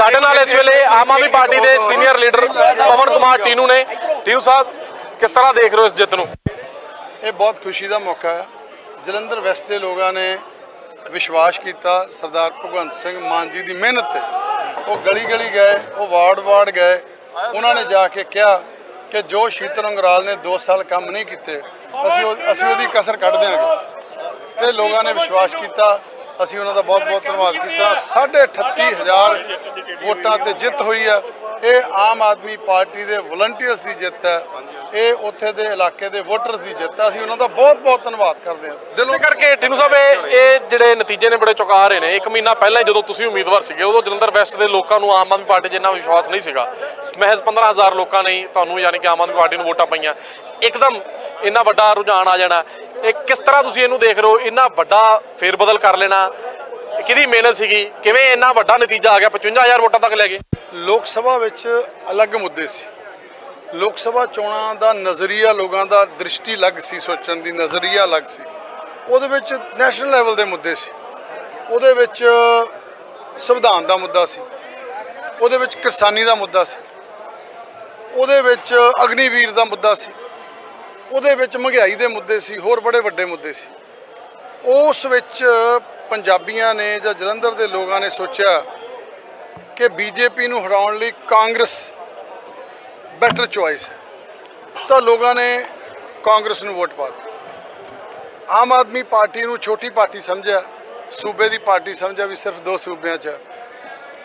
ਸਾਡੇ ਨਾਲ ਇਸ ਵੇਲੇ ਆਮ ਆਦਮੀ ਪਾਰਟੀ ਦੇ ਸੀਨੀਅਰ ਲੀਡਰ ਪਵਨ ਕੁਮਾਰ ਟੀਨੂ ਨੇ। ਟੀਨੂ ਸਾਹਿਬ, ਕਿਸ ਤਰ੍ਹਾਂ ਦੇਖ ਰਹੇ ਹੋ ਇਸ ਜਿੱਤ ਨੂੰ? ਇਹ ਬਹੁਤ ਖੁਸ਼ੀ ਦਾ ਮੌਕਾ ਹੈ। ਜਲੰਧਰ ਵੈਸਟ ਦੇ ਲੋਕਾਂ ਨੇ ਵਿਸ਼ਵਾਸ ਕੀਤਾ। ਸਰਦਾਰ ਭਗਵੰਤ ਸਿੰਘ ਮਾਨ ਜੀ ਦੀ ਮਿਹਨਤ ਤੇ ਉਹ ਗਲੀ ਗਲੀ ਗਏ, ਉਹ ਵਾਰਡ ਵਾਰਡ ਗਏ। ਉਹਨਾਂ ਨੇ ਜਾ ਕੇ ਕਿਹਾ ਕਿ ਜੋ ਸ਼ੀਤਲ ਅੰਗਰਾਲ ਨੇ 2 ਸਾਲ ਕੰਮ ਨਹੀਂ ਕੀਤੇ, ਅਸੀਂ ਉਹ- ਅਸੀਂ ਉਹਦੀ ਕਸਰ ਕੱਢ ਦਿਆਂਗੇ। ਤੇ ਲੋਕਾਂ ਨੇ ਵਿਸ਼ਵਾਸ ਕੀਤਾ। ਅਸੀਂ ਉਹਨਾਂ ਦਾ ਬਹੁਤ ਬਹੁਤ ਧੰਨਵਾਦ ਕੀਤਾ। 38500 ਵੋਟਾਂ ਤੇ ਜਿੱਤ ਹੋਈ ਹੈ। ਇਹ ਆਮ ਆਦਮੀ ਪਾਰਟੀ ਦੇ ਵਲੰਟੀਅਰਸ ਦੀ ਜਿੱਤ ਹੈ। ਇਹ ਉੱਥੇ ਦੇ ਇਲਾਕੇ ਦੇ ਵੋਟਰਸ ਦੀ ਜਿੱਤ ਹੈ। ਅਸੀਂ ਉਹਨਾਂ ਦਾ ਬਹੁਤ ਬਹੁਤ ਧੰਨਵਾਦ ਕਰਦੇ ਹਾਂ। ਦਿਲੋਂ ਕਰਕੇ ਟੀਨੂ ਸਾਹਿਬ, ਇਹ ਜਿਹੜੇ ਨਤੀਜੇ ਨੇ ਬੜੇ ਚੁਕਾ ਰਹੇ ਨੇ। ਇੱਕ ਮਹੀਨਾ ਪਹਿਲਾਂ ਹੀ ਜਦੋਂ ਤੁਸੀਂ ਉਮੀਦਵਾਰ ਸੀਗੇ, ਉਦੋਂ ਜਲੰਧਰ ਵੈਸਟ ਦੇ ਲੋਕਾਂ ਨੂੰ ਆਮ ਆਦਮੀ ਪਾਰਟੀ 'ਚ ਇੰਨਾ ਵਿਸ਼ਵਾਸ ਨਹੀਂ ਸੀਗਾ। ਮਹਿਜ਼ 15000 ਲੋਕਾਂ ਨੇ ਤੁਹਾਨੂੰ ਯਾਨੀ ਕਿ ਆਮ ਆਦਮੀ ਪਾਰਟੀ ਨੂੰ ਵੋਟਾਂ ਪਾਈਆਂ। ਇੱਕਦਮ ਇੰਨਾ ਵੱਡਾ ਰੁਝਾਨ ਆ ਜਾਣਾ। ਇਹ ਕਿਸ ਤਰ੍ਹਾਂ ਤੁਸੀਂ ਇਹਨੂੰ ਦੇਖ ਰਹੇ ਹੋ? ਇੰਨਾ ਵੱਡਾ ਫੇਰਬਦਲ ਕਰ ਲੈਣਾ। ਕਿਹਦੀ ਮਿਹਨਤ ਸੀਗੀ? ਕਿਵੇਂ ਇੰਨਾ ਵੱਡਾ ਨਤੀਜਾ ਆ ਗਿਆ? 55000 ਵੋਟਾਂ ਤੱਕ ਲੈ ਗਏ। ਲੋਕ ਸਭਾ ਵਿੱਚ ਅਲੱਗ ਮੁੱਦੇ ਸੀ। ਲੋਕ ਸਭਾ ਚੋਣਾਂ ਦਾ ਨਜ਼ਰੀਆ ਲੋਕਾਂ ਦਾ ਦ੍ਰਿਸ਼ਟੀ ਅਲੱਗ ਸੀ, ਸੋਚਣ ਦੀ ਨਜ਼ਰੀਆ ਅਲੱਗ ਸੀ। ਉਹਦੇ ਵਿੱਚ ਨੈਸ਼ਨਲ ਲੈਵਲ ਦੇ ਮੁੱਦੇ ਸੀ। ਉਹਦੇ ਵਿੱਚ ਸੰਵਿਧਾਨ ਦਾ ਮੁੱਦਾ ਸੀ। ਉਹਦੇ ਵਿੱਚ ਕਿਸਾਨੀ ਦਾ ਮੁੱਦਾ ਸੀ। ਉਹਦੇ ਵਿੱਚ ਅਗਨੀਵੀਰ ਦਾ ਮੁੱਦਾ ਸੀ। ਉਹਦੇ ਵਿੱਚ ਮਹਿੰਗਾਈ ਦੇ ਮੁੱਦੇ ਸੀ, ਹੋਰ ਬੜੇ ਵੱਡੇ ਮੁੱਦੇ ਸੀ। ਉਸ ਵਿੱਚ ਪੰਜਾਬੀਆਂ ਨੇ ਜਾਂ ਜਲੰਧਰ ਦੇ ਲੋਕਾਂ ਨੇ ਸੋਚਿਆ ਕਿ ਬੀਜੇਪੀ ਨੂੰ ਹਰਾਉਣ ਲਈ ਕਾਂਗਰਸ ਬੈਟਰ ਚੁਆਇਸ ਹੈ। ਤਾਂ ਲੋਕਾਂ ਨੇ ਕਾਂਗਰਸ ਨੂੰ ਵੋਟ ਪਾ ਦਿੱਤੀ। ਆਮ ਆਦਮੀ ਪਾਰਟੀ ਨੂੰ ਛੋਟੀ ਪਾਰਟੀ ਸਮਝਿਆ, ਸੂਬੇ ਦੀ ਪਾਰਟੀ ਸਮਝਿਆ ਵੀ ਸਿਰਫ ਦੋ ਸੂਬਿਆਂ 'ਚ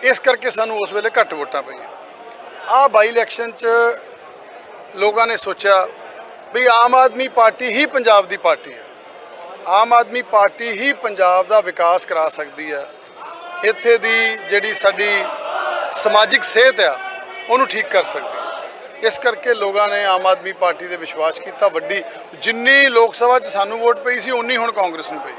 ਇਸ ਕਰਕੇ ਸਾਨੂੰ ਉਸ ਵੇਲੇ ਘੱਟ ਵੋਟਾਂ ਪਈਆਂ। ਆਹ ਬਾਈ ਇਲੈਕਸ਼ਨ 'ਚ ਲੋਕਾਂ ਨੇ ਸੋਚਿਆ ਵੀ ਆਮ ਆਦਮੀ ਪਾਰਟੀ ਹੀ ਪੰਜਾਬ ਦੀ ਪਾਰਟੀ ਹੈ। ਆਮ ਆਦਮੀ ਪਾਰਟੀ ਹੀ ਪੰਜਾਬ ਦਾ ਵਿਕਾਸ ਕਰਾ ਸਕਦੀ ਹੈ। ਇੱਥੇ ਦੀ ਜਿਹੜੀ ਸਾਡੀ ਸਮਾਜਿਕ ਸਿਹਤ ਆ, ਉਹਨੂੰ ਠੀਕ ਕਰ ਸਕਦੀ ਹੈ। ਇਸ ਕਰਕੇ ਲੋਕਾਂ ਨੇ ਆਮ ਆਦਮੀ ਪਾਰਟੀ ਤੇ ਵਿਸ਼ਵਾਸ ਕੀਤਾ। ਵੱਡੀ ਜਿੰਨੀ ਲੋਕ ਸਭਾ 'ਚ ਸਾਨੂੰ ਵੋਟ ਪਈ ਸੀ ਉਨੀ ਹੁਣ ਕਾਂਗਰਸ ਨੂੰ ਪਈ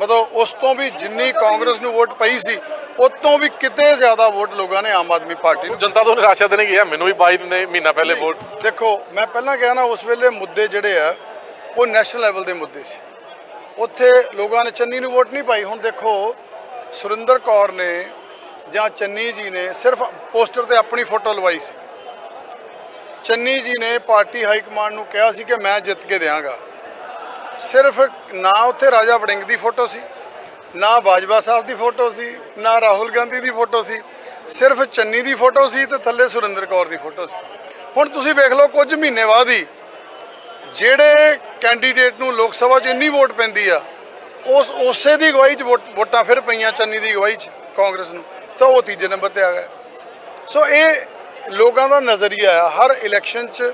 ਮਤਲਬ ਉਸ ਤੋਂ ਵੀ ਜਿੰਨੀ ਕਾਂਗਰਸ ਨੂੰ ਵੋਟ ਪਈ ਸੀ ਉਸ ਤੋਂ ਵੀ ਕਿਤੇ ਜ਼ਿਆਦਾ ਵੋਟ ਲੋਕਾਂ ਨੇ ਆਮ ਆਦਮੀ ਪਾਰਟੀ ਨੂੰ ਜਨਤਾ ਤੋਂ ਨਿਰਾਸ਼ਾ ਨਹੀਂ ਗਿਆ ਮੈਨੂੰ ਵੀ 22 ਦਿਨ ਦੇ ਮਹੀਨਾ ਪਹਿਲੇ ਵੋਟ ਦੇਖੋ ਮੈਂ ਪਹਿਲਾਂ ਕਿਹਾ ਨਾ ਉਸ ਵੇਲੇ ਮੁੱਦੇ ਜਿਹੜੇ ਆ ਉਹ ਨੈਸ਼ਨਲ ਲੈਵਲ ਦੇ ਮੁੱਦੇ ਸੀ। ਉੱਥੇ ਲੋਕਾਂ ਨੇ ਚੰਨੀ ਨੂੰ ਵੋਟ ਨਹੀਂ ਪਾਈ। ਹੁਣ ਦੇਖੋ ਸੁਰਿੰਦਰ ਕੌਰ ਨੇ ਜਾਂ ਚੰਨੀ ਜੀ ਨੇ ਸਿਰਫ ਪੋਸਟਰ ਤੇ ਆਪਣੀ ਫੋਟੋ ਲਵਾਈ ਸੀ। ਚੰਨੀ ਜੀ ਨੇ ਪਾਰਟੀ ਹਾਈ ਕਮਾਂਡ ਨੂੰ ਕਿਹਾ ਸੀ ਕਿ ਮੈਂ ਜਿੱਤ ਕੇ ਦਿਆਂਗਾ। ਸਿਰਫ ਨਾ ਉੱਥੇ ਰਾਜਾ ਵੜਿੰਗ ਦੀ ਫੋਟੋ ਸੀ। ਨਾ ਬਾਜਵਾ ਸਾਹਿਬ ਦੀ ਫੋਟੋ ਸੀ, ਨਾ ਰਾਹੁਲ ਗਾਂਧੀ ਦੀ ਫੋਟੋ ਸੀ, ਸਿਰਫ ਚੰਨੀ ਦੀ ਫੋਟੋ ਸੀ ਤੇ ਥੱਲੇ ਸੁਰਿੰਦਰ ਕੌਰ ਦੀ ਫੋਟੋ ਸੀ। ਹੁਣ ਤੁਸੀਂ ਵੇਖ ਲਓ ਕੁਝ ਮਹੀਨੇ ਬਾਅਦ ਹੀ ਜਿਹੜੇ ਕੈਂਡੀਡੇਟ ਨੂੰ ਲੋਕ ਸਭਾ 'ਚ ਇੰਨੀ ਵੋਟ ਪੈਂਦੀ ਆ, ਉਸ, ਉਸੇ ਦੀ ਅਗਵਾਈ 'ਚ ਵੋਟ- ਵੋਟਾਂ ਫਿਰ ਪਈਆਂ ਚੰਨੀ ਦੀ ਅਗਵਾਈ 'ਚ ਕਾਂਗਰਸ ਨੂੰ, ਤਾਂ ਉਹ ਤੀਜੇ ਨੰਬਰ ਤੇ ਆ ਗਿਆ ਸੋ ਇਹ ਲੋਕਾਂ ਦਾ ਨਜ਼ਰੀਆ ਆ, ਹਰ ਇਲੈਕਸ਼ਨ 'ਚ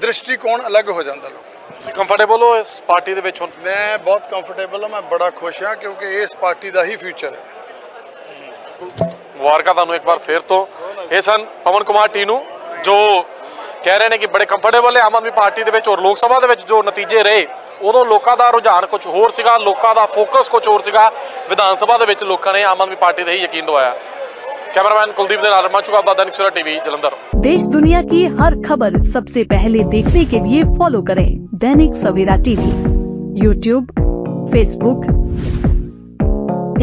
ਦ੍ਰਿਸ਼ਟੀਕੋਣ ਅਲੱਗ ਹੋ ਜਾਂਦਾ ਲੋਕ ਤੁਸੀਂ ਕੰਫਰਟੇਬਲ ਹੋ ਇਸ ਪਾਰਟੀ ਦੇ ਵਿੱਚ ਹੁਣ? ਮੈਂ ਬਹੁਤ ਕੰਫਰਟੇਬਲ ਹਾਂ ਮੈਂ ਬੜਾ ਖੁਸ਼ ਹਾਂ ਕਿਉਂਕਿ ਇਸ ਪਾਰਟੀ ਦਾ ਹੀ ਫਿਊਚਰ ਹੈ। ਮੁਬਾਰਕਾਂ ਤੁਹਾਨੂੰ ਇੱਕ ਵਾਰ ਫੇਰ ਤੋਂ। ਇਹ ਸਨ ਪਵਨ ਕੁਮਾਰ ਟੀਨੂ ਜੋ ਕਹਿ ਰਹੇ ਨੇ ਕਿ ਬੜੇ ਕੰਫਰਟੇਬਲ ਹੈ ਆਮ ਆਦਮੀ ਪਾਰਟੀ ਦੇ ਵਿੱਚ ਔਰ ਲੋਕ ਸਭਾ ਦੇ ਵਿੱਚ ਜੋ ਨਤੀਜੇ ਰਹੇ ਉਦੋਂ ਲੋਕਾਂ ਦਾ ਰੁਝਾਨ ਕੁਝ ਹੋਰ ਸੀਗਾ ਲੋਕਾਂ ਦਾ ਫੋਕਸ ਕੁਝ ਹੋਰ ਸੀਗਾ। ਵਿਧਾਨ ਸਭਾ ਦੇ ਵਿੱਚ ਲੋਕਾਂ ਨੇ ਆਮ ਆਦਮੀ ਪਾਰਟੀ ਤੇ ਹੀ ਯਕੀਨ ਦਵਾਇਆ। कैमरामैन कुलदीप ने आरमा चुका दैनिक टीवी, जलंधर। देश दुनिया की हर खबर सबसे पहले देखने के लिए फॉलो करें Dainik Savera TV. YouTube Facebook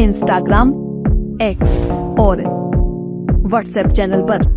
Instagram X और व्हाट्सएप चैनल पर।